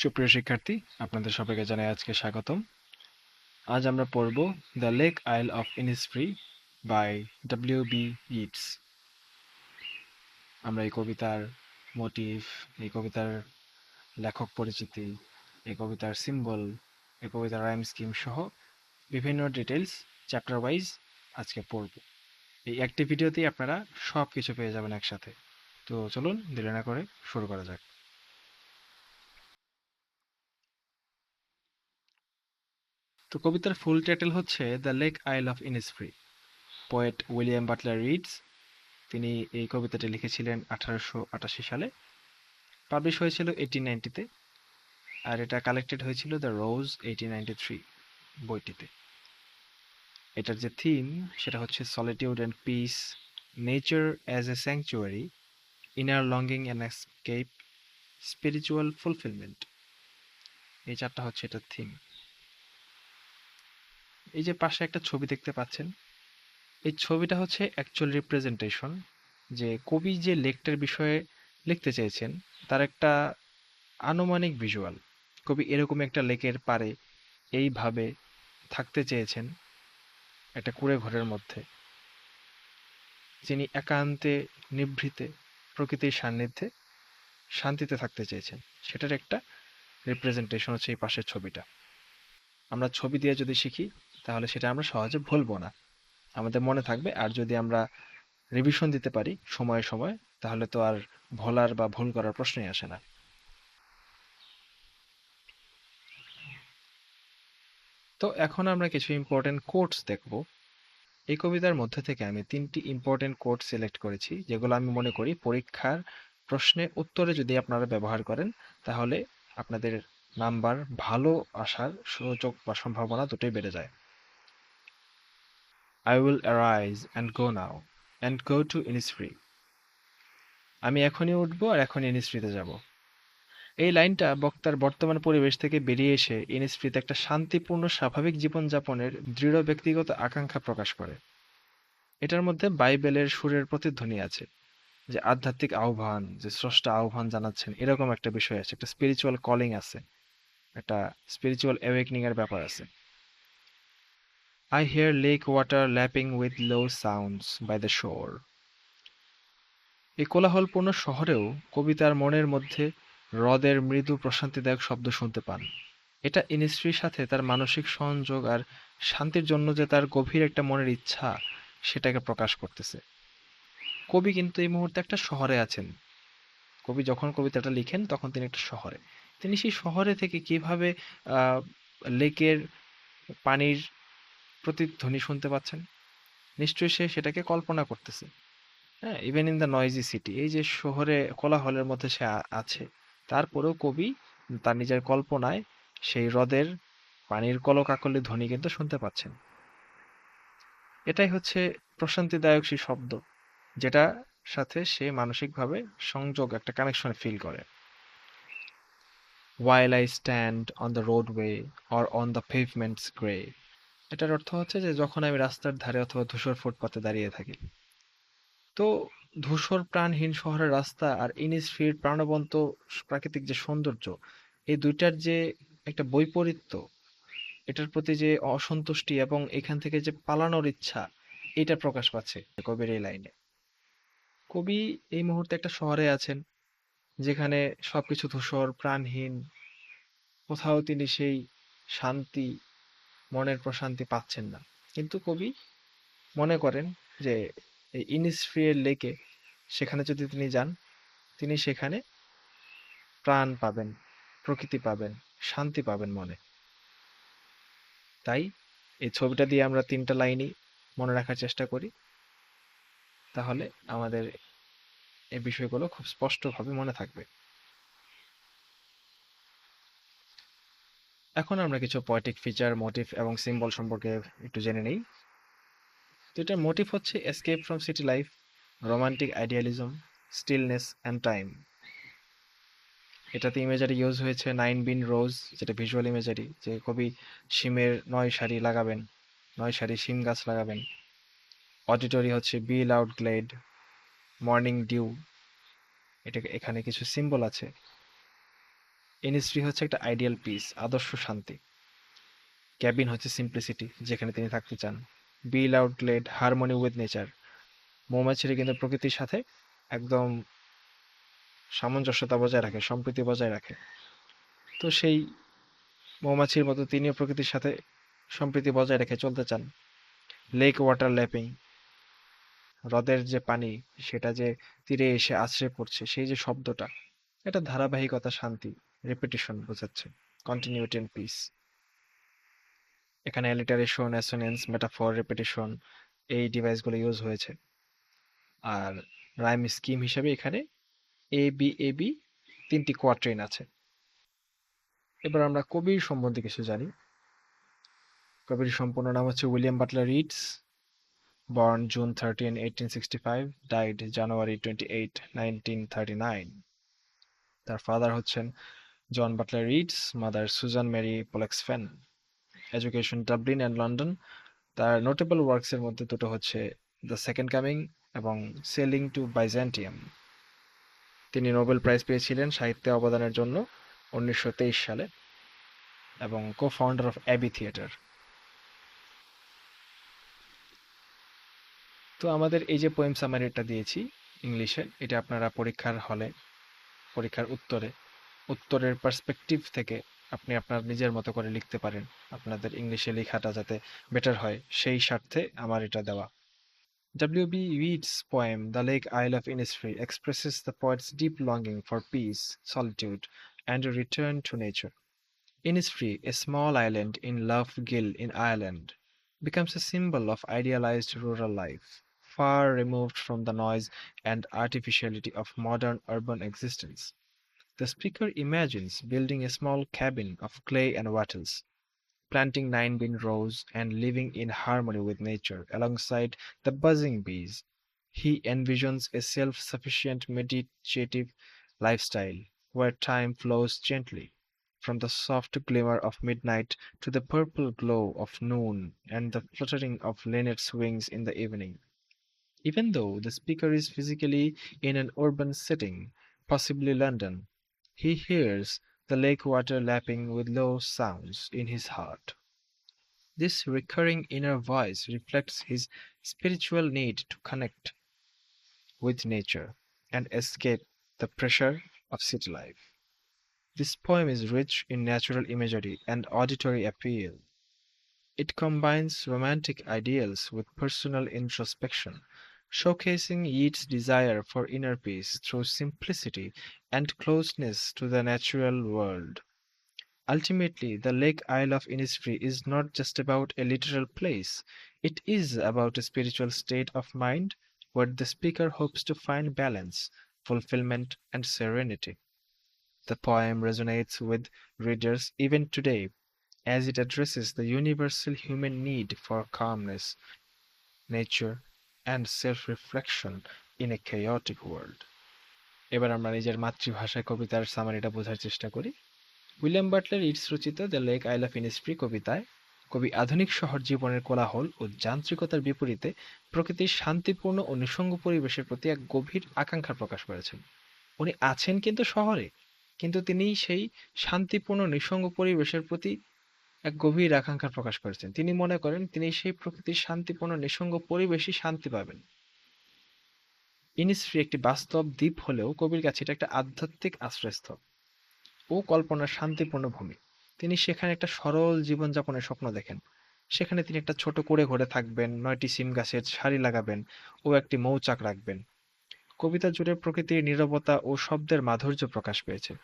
সুপ্রিয় শিক্ষার্থী, আপনাদের সবাইকে জানাই আজকে স্বাগতম। আজ আমরা পড়ব the lake isle of Innisfree by W B Yeats. আমরা এই কবিতার মোটিভ এই কবিতার লেখক পরিচিতি, এই কবিতার সিম্বল এই কবিতার রাইম স্কিম সহ বিভিন্ন ডিটেলস চ্যাপ্টার ওয়াইজ আজকে পড়ব। এই একটি ভিডিওতেই আপনারা সব কিছু পেয়ে যাবেন একসাথে। তো চলুন, দেরি না করে শুরু করা যাক। তো কবিতার ফুল টাইটেল হচ্ছে the lake isle of Innisfree poet William Butler Yeats তিনি এই কবিতাটি লিখেছিলেন আঠারোশো আটাশি সালে। পাবলিশ হয়েছিল এইটিন নাইনটিতে আর এটা কালেক্টেড হয়েছিল the rose eighteen ninety three বইটিতে। এটার যে থিম সেটা হচ্ছে solitude and peace nature as a sanctuary inner longing and escape spiritual fulfilment এই চারটা হচ্ছে এটার থিম এই যে পাশে একটা ছবি দেখতে পাচ্ছেন, এই ছবিটা হচ্ছে অ্যাকচুয়াল রিপ্রেজেন্টেশন যে কবি যে লেকটার বিষয়ে লিখতে চেয়েছেন, তার একটা আনুমানিক ভিজুয়াল কবি এরকম একটা লেকের পারে এইভাবে থাকতে চেয়েছেন একটা কুড়ে ঘরের মধ্যে, যিনি একান্তে নিভৃতে প্রকৃতির সান্নিধ্যে শান্তিতে থাকতে চেয়েছেন। সেটার একটা রিপ্রেজেন্টেশন হচ্ছে এই পাশের ছবিটা। আমরা ছবি দিয়ে যদি শিখি তাহলে সেটা আমরা সহজে ভুলবো না। আমাদের মনে থাকবে, আর যদি আমরা রিভিশন দিতে পারি সময়ে সময়ে, তাহলে তো আর ভোলার বা ভুল করার প্রশ্নই আসে না। তো এখন আমরা কিছু ইম্পর্টেন্ট কোটস দেখব। এই কবিতার মধ্যে থেকে আমি তিনটি ইম্পর্টেন্ট কোট সিলেক্ট করেছি, যেগুলো আমি মনে করি পরীক্ষার প্রশ্নে উত্তরে যদি আপনারা ব্যবহার করেন, তাহলে আপনাদের নাম্বার ভালো আসার সুযোগ বা সম্ভাবনা দুটোই বেড়ে যায়। I will arise and go now and go to Innisfree আমি এখনই উঠবো আর এখনই ইনিসফ্রিতে যাব। এই লাইনটা বক্তার বর্তমান পরিবেশ থেকে বেরিয়ে এসে ইনিসফ্রিতে একটা শান্তিপূর্ণ, স্বাভাবিক জীবনযাপনের দৃঢ় ব্যক্তিগত আকাঙ্ক্ষা প্রকাশ করে। এটার মধ্যে বাইবেলের সুরের প্রতিধ্বনি আছে, যে আধ্যাত্মিক আহ্বান, যে স্রষ্টা আহ্বান জানাচ্ছেন, এরকম একটা বিষয় আছে, একটা স্পিরিচুয়াল কলিং আছে, একটা স্পিরিচুয়াল অ্যাওয়েকনিং এর ব্যাপার আছে। I hear lake water lapping with low sounds by the shore এই কোলাহলপূর্ণ শহরেও কবিতার মনের মধ্যে হ্রদের মৃদু প্রশান্তিদায়ক শব্দ শুনতে পান। এটা ইনিস্ট্রির সাথে তার মানসিক সংযোগ আর শান্তির জন্য যে তার গভীর একটা মনের ইচ্ছা, সেটাকে প্রকাশ করতেছে। কবি কিন্তু এই মুহূর্তে একটা শহরে আছেন। কবি যখন কবিতাটা লিখেন, তখন তিনি একটা শহরে। তিনি সেই শহরে থেকে কীভাবে লেকের পানির প্রতিধ্বনি শুনতে পাচ্ছেন? নিশ্চয়ই সে সেটাকে কল্পনা করতেছে। হ্যাঁ even in the noisy city এই যে শহরে কোলাহলের মধ্যে সে আছে, তারপরেও কবি তার নিজের কল্পনায় সেই হ্রদের পানির কলকাকলি ধ্বনি কিন্তু শুনতে পাচ্ছেন। এটাই হচ্ছে প্রশান্তিদায়ক সেই শব্দ, যেটা সাথে সে মানসিকভাবে সংযোগ, একটা কানেকশন ফিল করে। While I stand on the roadway or on the pavement's gray এটার অর্থ হচ্ছে যে যখন আমি রাস্তার ধারে অথবা ধূসর ফুটপাতে দাঁড়িয়ে থাকি, তো ধূসর প্রাণহীন শহরের রাস্তা আর ইনিসফির প্রাণবন্ত প্রাকৃতিক যে সৌন্দর্য, এই দুইটার যে একটা বৈপরীত্য, এটার প্রতি যে অসন্তুষ্টি এবং এখান থেকে যে পালানোর ইচ্ছা, এটা প্রকাশ পাচ্ছে কবির এই লাইনে। কবি এই মুহূর্তে একটা শহরে আছেন, যেখানে সবকিছু ধূসর, প্রাণহীন, কোথাও তিনি সেই শান্তি মনের প্রশান্তি পাচ্ছেন না। কিন্তু কবি মনে করেন যে ইনিসফ্রিয়ের লেকে সেখানে যদি তিনি যান, তিনি সেখানে প্রাণ পাবেন, প্রকৃতি পাবেন, শান্তি পাবেন মনে। তাই এই ছবিটা দিয়ে আমরা তিনটা লাইনই মনে রাখার চেষ্টা করি। তাহলে আমাদের এই বিষয়গুলো খুব স্পষ্টভাবে মনে থাকবে। এখন আমরা কিছু পয়েটিক ফিচার মোটিভ এবং সিম্বল সম্পর্কে একটু জেনে নেই। তো এটার মোটিভ হচ্ছে escape from city life romantic idealism stillness and time এটাতে ইমেজারি ইউজ হয়েছে নাইন বিন রোজ যেটা ভিজুয়াল ইমেজারি যে কবি শিমের নয় সারি লাগাবেন, নয় শাড়ি শিম গাছ লাগাবেন। অডিটরি হচ্ছে bee loud glade morning dew এটা এখানে কিছু সিম্বল আছে। ইনিসফ্রি হচ্ছে একটা আইডিয়াল পিস আদর্শ শান্তি। ক্যাবিন হচ্ছে সিম্পলিসিটি যেখানে তিনি থাকতে চান। Bill outlet harmony with nature মৌমাছিরা কিন্তু প্রকৃতির সাথে একদম সামঞ্জস্যতা বজায় রাখে, সম্প্রীতি বজায় রাখে। তো সেই মৌমাছির মতো তিনিও প্রকৃতির সাথে সম্প্রীতি বজায় রেখে চলতে চান। লেক ওয়াটার ল্যাপিং হ্রদের যে পানি, সেটা যে তীরে এসে আছড়ে পড়ছে, সেই যে শব্দটা, এটা ধারাবাহিকতা, শান্তি। রেপিটেশন বোঝাচ্ছে। কন্টিনিউটি এন্ড পিস এখানে অ্যালিটারেশন অ্যাসোনেন্স মেটাফর রেপিটেশন এই ডিভাইসগুলো ইউজ হয়েছে। আর রাইম স্কিম হিসেবে এখানে এ বি এ বি তিনটি কোয়াট্রেন আছে। এবার আমরা কবির সম্বন্ধে কিছু জানি। কবির সম্পূর্ণ নাম হচ্ছে William Butler Yeats born June thirteen eighteen sixty five died January twenty eight nineteen thirty nine তার ফাদার হচ্ছেন John Butler Yeats mother Susan Mary Pollexfen education Dublin and London তার নোটেবল ওয়ার্কসের মধ্যে দুটো হচ্ছে দ্য সেকেন্ড কামিং এবং sailing to Byzantium তিনি Nobel prize পেয়েছিলেন সাহিত্যে অবদানের জন্য উনিশশো সালে এবং co founder of Abbey theatre তো আমাদের এই যে পোয়েম সামারিটা দিয়েছি ইংলিশে, এটা আপনারা পরীক্ষার হলে, পরীক্ষার উত্তরে উত্তরের পার্সপেক্টিভ থেকে আপনি আপনার নিজের মতো করে লিখতে পারেন। আপনাদের ইংলিশে লেখাটা যাতে বেটার হয়, সেই স্বার্থে আমার এটা দেওয়া। W B Yeats poem the lake isle of Innisfree expresses the poet's deep longing for peace solitude and return to nature Innisfree a small island in Lough Gill in Ireland becomes a symbol of idealised rural life far removed from the noise and artificiality of modern urban existence The speaker imagines building a small cabin of clay and wattles, planting nine bean rows and living in harmony with nature alongside the buzzing bees. He envisions a self sufficient meditative lifestyle where time flows gently from the soft glimmer of midnight to the purple glow of noon and the fluttering of linnets' wings in the evening. Even though the speaker is physically in an urban setting, possibly London, he hears the lake water lapping with low sounds in his heart. This recurring inner voice reflects his spiritual need to connect with nature and escape the pressure of city life. This poem is rich in natural imagery and auditory appeal. It combines romantic ideals with personal introspection, showcasing Yeats' desire for inner peace through simplicity and closeness to the natural world. Ultimately, the Lake Isle of Innisfree is not just about a literal place, it is about a spiritual state of mind where the speaker hopes to find balance, fulfillment, and serenity. The poem resonates with readers even today as it addresses the universal human need for calmness, nature, and self reflection in a chaotic world. এবার আমরা নিজের মাতৃভাষায় কবিতার সামারিটা বোঝার চেষ্টা করি William Butler Yeats রচিত the lake isle of Innisfree কবিতায়, কবি আধুনিক শহর জীবনের কোলাহল ও যান্ত্রিকতার বিপরীতে প্রকৃতির শান্তিপূর্ণ ও নিঃসঙ্গ পরিবেশের প্রতি এক গভীর আকাঙ্ক্ষা প্রকাশ করেছেন উনি আছেন কিন্তু শহরে, কিন্তু তিনি সেই শান্তিপূর্ণ, নিঃসঙ্গ পরিবেশের প্রতি এক গভীর আকাঙ্ক্ষা প্রকাশ করেছেন। তিনি মনে করেন, তিনি সেই প্রকৃতির শান্তিপূর্ণ, নিঃসঙ্গ পরিবেশই শান্তি পাবেন। ইনিসফ্রি একটি বাস্তব দ্বীপ হলেও কবির কাছে এটা একটা আধ্যাত্মিক আশ্রয়স্থল ও কল্পনার শান্তিপূর্ণ ভূমি। তিনি সেখানে একটা সরল জীবনযাপনের স্বপ্ন দেখেন। সেখানে তিনি একটা ছোট করে ঘরে থাকবেন, নয়টি সিম গাছের সারি লাগাবেন ও একটি মৌচাক রাখবেন। কবিতা জুড়ে প্রকৃতির নীরবতা ও শব্দের মাধুর্য প্রকাশ পেয়েছে।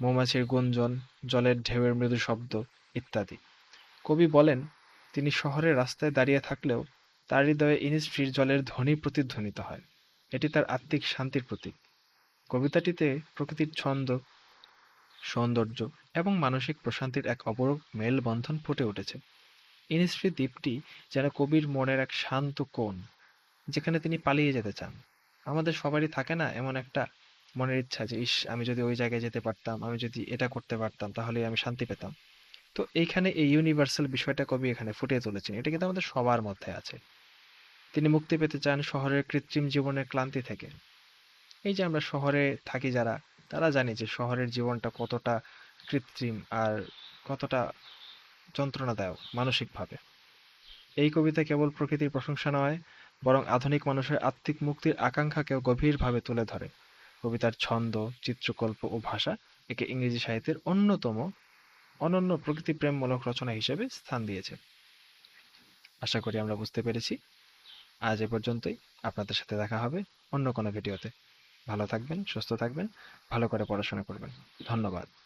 মৌমাছির গুঞ্জন, জলের ঢেউয়ের মৃদু শব্দ ইত্যাদি। কবি বলেন, তিনি শহরের রাস্তায় দাঁড়িয়ে থাকলেও তার হৃদয়ে ইনিসফ্রির জলের ধ্বনি প্রতিধ্বনিত হয়। এটি তার আত্মিক শান্তির প্রতীক। কবিতাটিতে প্রকৃতির ছন্দ, সৌন্দর্য এবং মানসিক প্রশান্তির এক অপরূপ মেলবন্ধন ফুটে উঠেছে। ইনিসফ্রি দ্বীপটি যেন কবির মনের এক শান্ত কোণ, যেখানে তিনি পালিয়ে যেতে চান। আমাদের সবারই থাকে না এমন একটা মনের ইচ্ছা যে, ইস, আমি যদি ওই জায়গায় যেতে পারতাম, আমি যদি এটা করতে পারতাম তাহলে আমি শান্তি পেতাম। তো এইখানে এই ইউনিভার্সাল বিষয়টা কবি এখানে ফুটিয়ে তুলেছেন। এটা কিন্তু আমাদের সবার মধ্যে আছে। তিনি মুক্তি পেতে চান শহরের কৃত্রিম জীবনের ক্লান্তি থেকে। এই যে আমরা শহরে থাকি যারা, তারা জানি যে শহরের জীবনটা কতটা কৃত্রিম আর কতটা যন্ত্রণাদায়ক মানসিকভাবে। এই কবিতা কেবল প্রকৃতির প্রশংসা নয়, বরং আধুনিক মানুষের আত্মিক মুক্তির আকাঙ্ক্ষাকেও গভীরভাবে তুলে ধরে। কবিতার ছন্দ, চিত্রকল্প ও ভাষা একে ইংরেজি সাহিত্যের অন্যতম অনন্য প্রকৃতি প্রেমমূলক রচনা হিসেবে স্থান দিয়েছে। আশা করি আমরা বুঝতে পেরেছি। আজ এ পর্যন্তই। আপনাদের সাথে দেখা হবে অন্য কোনো ভিডিওতে। ভালো থাকবেন, সুস্থ থাকবেন, ভালো করে পড়াশোনা করবেন। ধন্যবাদ।